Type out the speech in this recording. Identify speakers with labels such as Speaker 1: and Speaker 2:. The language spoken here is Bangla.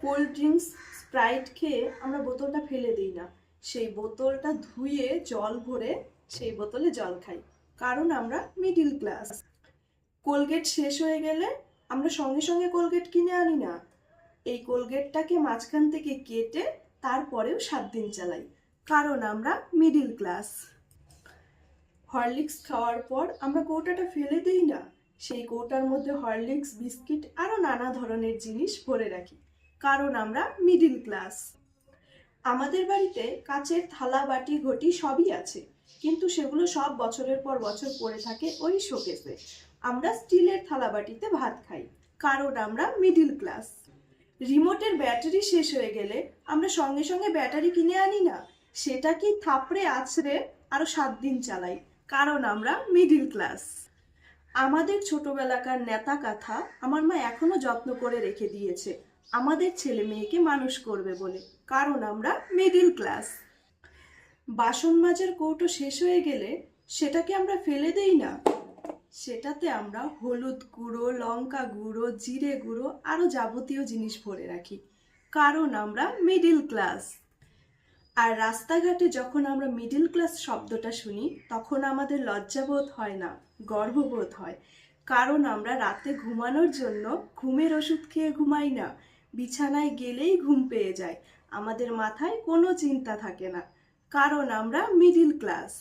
Speaker 1: কোল্ড ড্রিঙ্কস, স্প্রাইট খেয়ে আমরা বোতলটা ফেলে দিই না। সেই বোতলটা ধুয়ে জল ভরে সেই বোতলে জল খাই। কারণ আমরা মিডিল ক্লাস। কোলগেট শেষ হয়ে গেলে আমরা সঙ্গে সঙ্গে কোলগেট কিনে আনি না। এই কোলগেটটাকে মাঝখান থেকে কেটে তারপরেও সাত দিন চালাই। কারণ আমরা মিডিল ক্লাস। হরলিক্স খাওয়ার পর আমরা কৌটাটা ফেলে দিই না। সেই কৌটার মধ্যে হরলিক্স, বিস্কিট আরও নানা ধরনের জিনিস ভরে রাখি। কারণ আমরা মিডিল ক্লাস আমাদের বাড়িতে কাচের থালা, বাটি, ঘটি সবই আছে। কিন্তু সেগুলো সব বছরের পর বছর পড়ে থাকে ওই শোকেসে। আমরা স্টিলের থালা, বাটিতে ভাত খাই, কারণ আমরা মিডিল ক্লাস রিমোটের ব্যাটারি শেষ হয়ে গেলে আমরা সঙ্গে সঙ্গে ব্যাটারি কিনে আনি না। সেটা কি থাপড়ে আছড়ে আরও সাত দিন চালাই, কারণ আমরা মিডিল ক্লাস আমাদের ছোটবেলাকার নেতা কাথা আমার মা এখনও যত্ন করে রেখে দিয়েছে। আমাদের ছেলে মেয়েকে মানুষ করবে বলে। কারণ আমরা মিডিল ক্লাস বাসন মাজার কৌটো শেষ হয়ে গেলে সেটাকে আমরা ফেলে দেই না। সেটাতে আমরা হলুদ গুঁড়ো, লঙ্কা গুঁড়ো, জিরে গুঁড়ো আরও যাবতীয় জিনিস ভরে রাখি। কারণ আমরা মিডিল ক্লাস আর রাস্তাঘাটে যখন আমরা মিডিল ক্লাস শব্দটা শুনি, তখন আমাদের লজ্জাবোধ হয় না, গর্ববোধ হয়। কারণ আমরা রাতে ঘুমানোর জন্য ঘুমের ওষুধ খেয়ে ঘুমাই না। বিছানায় গেলেই ঘুম পেয়ে যায়। আমাদের মাথায় কোনো চিন্তা থাকে না। কারণ আমরা মিডিল ক্লাস